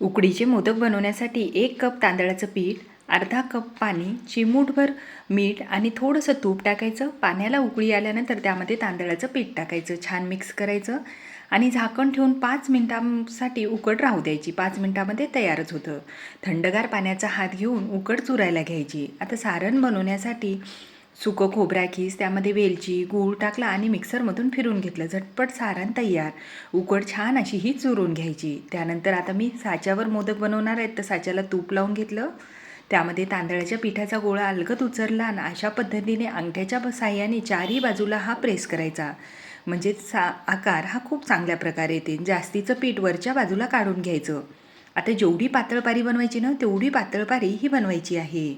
उकडीचे मोदक बनवण्यासाठी एक कप तांदळाचं पीठ अर्धा कप पाणी चिमूटभर मीठ आणि थोडंसं तूप टाकायचं. पाण्याला उकळी आल्यानंतर त्यामध्ये तांदळाचं पीठ टाकायचं. छान मिक्स करायचं आणि झाकण ठेवून पाच मिनटांसाठी उकड राहू द्यायची. पाच मिनटामध्ये तयारच होतं. थंडगार पाण्याचा हात घेऊन उकड चुरायला घ्यायची. आता सारण बनवण्यासाठी सुकं खोबरा खीस त्यामध्ये वेलची गूळ टाकला आणि मिक्सरमधून फिरून घेतलं. झटपट सारण तयार. उकड छान अशी ही चुरून घ्यायची. त्यानंतर आता मी साच्यावर मोदक बनवणार आहेत. तर साच्याला तूप लावून घेतलं. त्यामध्ये तांदळाच्या पिठाचा गोळा अलगत उचरला आणि अशा पद्धतीने अंगठ्याच्या साह्याने चारही बाजूला हा प्रेस करायचा. म्हणजे सा आकार हा खूप चांगल्या प्रकारे येते. जास्तीचं पीठ वरच्या बाजूला काढून घ्यायचं. आता जेवढी पातळपारी बनवायची ना तेवढी पातळपारी ही बनवायची आहे.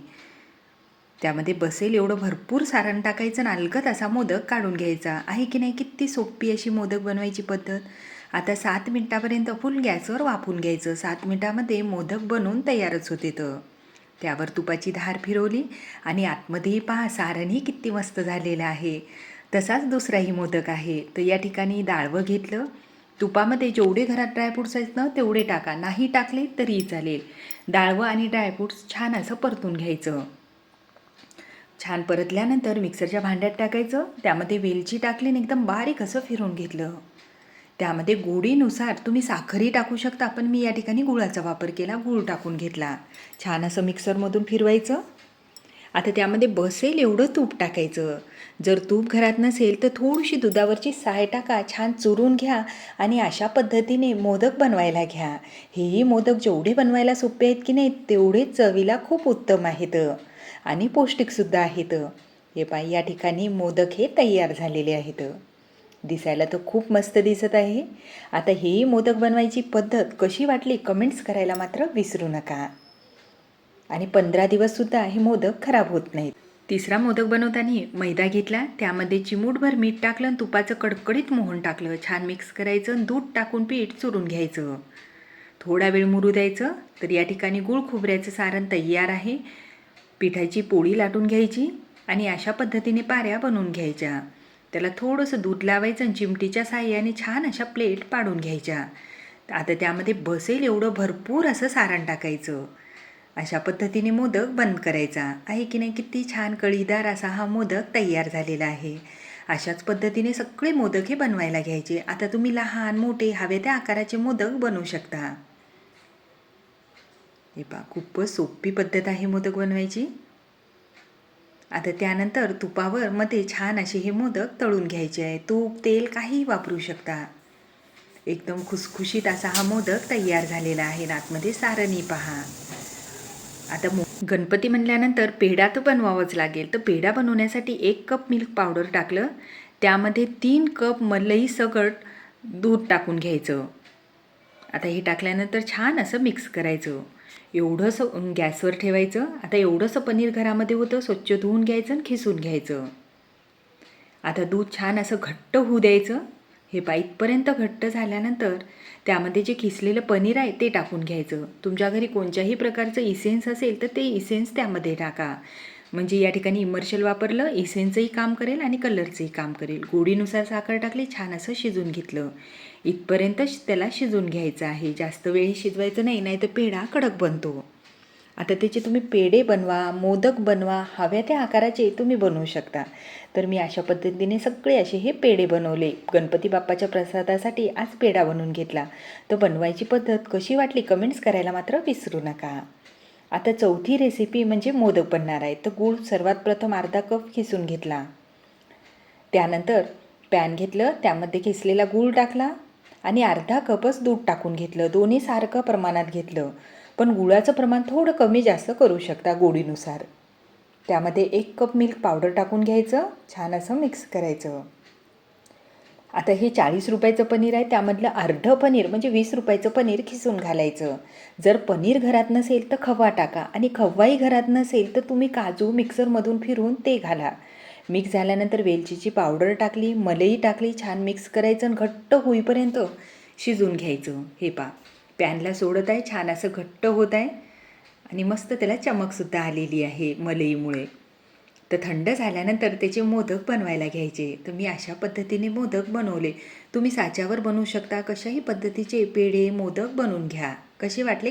त्यामध्ये बसेल एवढं भरपूर सारण टाकायचं आणि अलगद असा मोदक काढून घ्यायचा. आहे की नाही? किती सोपी अशी मोदक बनवायची पद्धत? आता सात मिनटापर्यंत फुल गॅसवर वाफून घ्यायचं. सात मिनटामध्ये मोदक बनवून तयारच होते तर त्यावर तुपाची धार फिरवली आणि आतमध्येही पहा सारणही किती मस्त झालेलं आहे. तसाच दुसराही मोदक आहे. तर या ठिकाणी डाळवं घेतलं. तुपामध्ये जेवढे घरात ड्रायफ्रूट्स आहेत ना तेवढे टाका. नाही टाकले तरीही चालेल. डाळवं आणि ड्रायफ्रूट्स छान असं परतून घ्यायचं. छान परतल्यानंतर मिक्सरच्या भांड्यात टाकायचं. त्यामध्ये वेलची टाकली आणि एकदम बारीक असं फिरून घेतलं. त्यामध्ये गोडीनुसार तुम्ही साखरही टाकू शकता. पण मी या ठिकाणी गुळाचा वापर केला गूळ टाकून घेतला. छान असं मिक्सरमधून फिरवायचं. आता त्यामध्ये बसेल एवढं तूप टाकायचं. जर तूप घरात नसेल तर थोडीशी दुधावरची साय टाका छान चुरून घ्या आणि अशा पद्धतीने मोदक बनवायला घ्या. हेही मोदक जेवढे बनवायला सोपे आहेत की नाही तेवढे चवीला खूप उत्तम आहेत. आणि पौष्टिकसुद्धा आहेत. हे पाय या ठिकाणी मोदक हे तयार झालेले आहेत. दिसायला तर खूप मस्त दिसत आहे. आता हेही मोदक बनवायची पद्धत कशी वाटली कमेंट्स करायला मात्र विसरू नका. आणि पंधरा दिवससुद्धा हे मोदक खराब होत नाहीत. तिसरा मोदक बनवताना मैदा घेतला त्यामध्ये चिमूटभर मीठ टाकलं आणि तुपाचं कडकडीत मोहन टाकलं. छान मिक्स करायचं आणि दूध टाकून पीठ चुरून घ्यायचं. थोडा वेळ मुरू द्यायचं तर या ठिकाणी गुळ खोबऱ्याचं सारण तयार आहे. पिठाची पोळी लाटून घ्यायची आणि अशा पद्धतीने पाऱ्या बनवून घ्यायच्या. त्याला थोडंसं दूध लावायचं आणि चिमटीच्या साह्याने छान अशा प्लेट पाडून घ्यायच्या. आता त्यामध्ये बसेल एवढं भरपूर असं सारण टाकायचं. अशा पद्धतीने मोदक बंद करायचा. आहे की नाही किती छान कळीदार असा हा मोदक तयार झालेला आहे. अशाच पद्धतीने सगळे मोदक हे बनवायला घ्यायचे. आता तुम्ही लहान मोठे हवे त्या आकाराचे मोदक बनवू शकता. हे पहा खूपच सोपी पद्धत आहे मोदक बनवायची. आता त्यानंतर तुपावर मध्ये छान असे हे मोदक तळून घ्यायचे आहे. तूप तेल काहीही वापरू शकता. एकदम खुसखुशीत असा हा मोदक तयार झालेला आहे. आतमध्ये सारणी पहा. आता मो गणपती म्हणल्यानंतर पेढा तर बनवावाच लागेल. तर पेढा बनवण्यासाठी एक कप मिल्क पावडर टाकलं. त्यामध्ये तीन कप मलई सगट दूध टाकून घ्यायचं. आता हे टाकल्यानंतर छान असं मिक्स करायचं. एवढंसं गॅसवर ठेवायचं. आता एवढंसं पनीर घरामध्ये होतं स्वच्छ धुवून घ्यायचं आणि खिसून घ्यायचं. आता दूध छान असं घट्ट होऊ द्यायचं. हे पाईपपर्यंत घट्ट झाल्यानंतर त्यामध्ये जे किसलेलं पनीर आहे ते टाकून घ्यायचं. तुमच्या घरी कोणत्याही प्रकारचं इसेन्स असेल तर ते इसेन्स त्यामध्ये टाका. म्हणजे या ठिकाणी इमर्शल वापरलं इसेन्सचंही काम करेल आणि कलरचंही काम करेल. गोडीनुसार साखर टाकली छान असं शिजून घेतलं. इथपर्यंत त्याला शिजून घ्यायचं आहे. जास्त वेळ शिजवायचं नाही नाही तर पेढा कडक बनतो. आता त्याचे तुम्ही पेढे बनवा मोदक बनवा हव्या त्या आकाराचे तुम्ही बनवू शकता. तर मी अशा पद्धतीने सगळे असे हे पेढे बनवले. गणपती बाप्पाच्या प्रसादासाठी आज पेढा बनवून घेतला. तर बनवायची पद्धत कशी वाटली कमेंट्स करायला मात्र विसरू नका. आता चौथी रेसिपी म्हणजे मोदक बनणार आहे. तर गूळ सर्वात प्रथम अर्धा कप खिसून घेतला. त्यानंतर पॅन घेतलं त्यामध्ये खिसलेला गूळ टाकला आणि अर्धा कपच दूध टाकून घेतलं. दोन्ही सारखं प्रमाणात घेतलं. पण गुळाचं प्रमाण थोडं कमी जास्त करू शकता गोडीनुसार. त्यामध्ये एक कप मिल्क पावडर टाकून घ्यायचं छान असं मिक्स करायचं. आता हे चाळीस रुपयाचं पनीर आहे त्यामधलं अर्धं पनीर म्हणजे वीस रुपयाचं पनीर खिसून घालायचं. जर पनीर घरात नसेल तर खवा टाका आणि खवाही घरात नसेल तर तुम्ही काजू मिक्सरमधून फिरून ते घाला. मिक्स झाल्यानंतर वेलचीची पावडर टाकली मलई टाकली छान मिक्स करायचं आणि घट्ट होईपर्यंत शिजून घ्यायचं. हे पा पॅनला सोडत आहे छान असं घट्ट होत आहे आणि मस्त त्याला चमकसुद्धा आलेली आहे मलईमुळे. तर थंड झाल्यानंतर त्याचे मोदक बनवायला घ्यायचे. तर मी अशा पद्धतीने मोदक बनवले. तुम्ही साच्यावर बनवू शकता. कशाही पद्धतीचे पेढे मोदक बनवून घ्या. कसे वाटले?